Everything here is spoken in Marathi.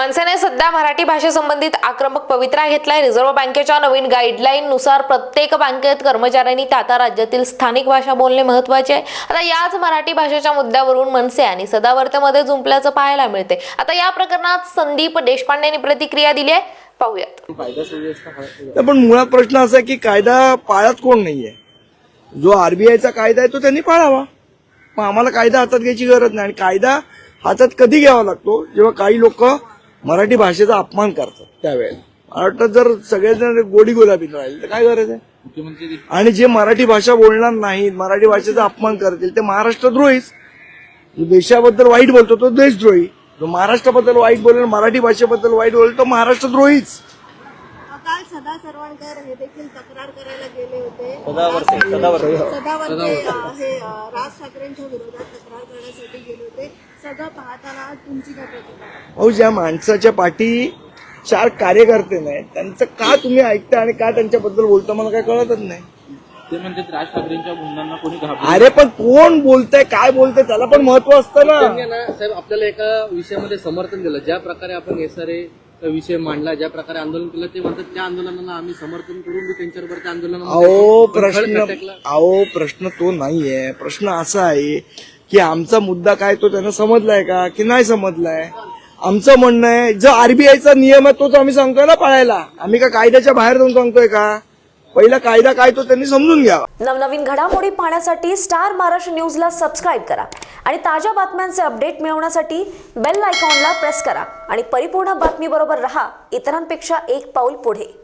मनसेने सध्या मराठी भाषेसंबंधित आक्रमक पवित्रा घेतलाय. रिझर्व्ह बँकेच्या नवीन गाईडलाईन नुसार प्रत्येक बँकेत कर्मचाऱ्यांनी त्या त्या राज्यातील स्थानिक भाषा बोलणे महत्त्वाचे आहे. आता याच मराठी भाषेच्या मुद्द्यावरून मनसे आणि सदावर्तेमध्ये जुंपल्याचं पाहायला मिळते. आता या प्रकरणात संदीप देशपांडेंनी प्रतिक्रिया दिली आहे. पाहूयात. पण मुळात प्रश्न असा आहे की कायदा पाळत कोण नाहीये? जो आरबीआयचा कायदा आहे तो त्यांनी पाळावा. मग आम्हाला कायदा हातात घ्यायची गरज नाही. आणि कायदा हातात कधी घ्यावा लागतो? जेव्हा काही लोक मराठी भाषेचा अपमान करतात. त्यावेळेला. मला वाटतं जर सगळेजण गोडी गुलाबी राहील तर काय गरज आहे? आणि जे मराठी भाषा बोलणार नाहीत मराठी भाषेचा अपमान करतील ते महाराष्ट्रद्रोहीच. जो देशाबद्दल वाईट बोलतो तो देशद्रोही. जो महाराष्ट्राबद्दल वाईट बोलेल मराठी भाषेबद्दल वाईट बोलेल तो महाराष्ट्रद्रोहीच. काल सदा सरवणकर हे देखील तक्रार करायला गेले होते. सदावर्ते अं, हे अं, राज ठाकरेंच्या विरोधात तक्रार करण्यासाठी गेले होते. सगळं पाहताना तुमची काय प्रतिक्रिया अहो ज्या माणसाच्या पाठी चार कार्यकर्ते नाही त्यांचं का तुम्ही ऐकता आणि का त्यांच्याबद्दल बोलता मला काय कळतच नाही. ते म्हणतात राज ठाकरेंच्या गुंडांना कोणी घाबरत अरे पण कोण बोलतंय काय बोलतंय त्याला पण महत्त्व असतं ना. साहेब आपल्याला एका विषयामध्ये समर्थन दिलं. ज्या प्रकारे आपण एसआरए विषय मांडला ज्या प्रकारे आंदोलन केलं ते म्हणतात त्या आंदोलनाला आम्ही समर्थन करून मी त्यांच्याबरोबर त्या आंदोलनामध्ये अहो प्रश्न. अहो प्रश्न तो नाहीये. प्रश्न असा आहे की आमचा मुद्दा काय तो त्यांना समजलाय का की नाही समजलाय? आमचं म्हणणं आहे जो आरबीआयचा नियम आहे तोच आम्ही सांगतोय ना पाळायला. आम्ही का कायद्याच्या बाहेर जाऊन सांगतोय का? पहिला कायदा काय तो त्यांनी समजून घ्यावा. नवनवीन घडामोडी पाहण्यासाठी स्टार महाराष्ट्र न्यूजला सबस्क्राईब करा आणि ताज्या बातम्यांचे अपडेट मिळवण्यासाठी बेल आयकॉनला प्रेस करा. आणि परिपूर्ण बातमीबरोबर रहा इतरांपेक्षा एक पाऊल पुढे.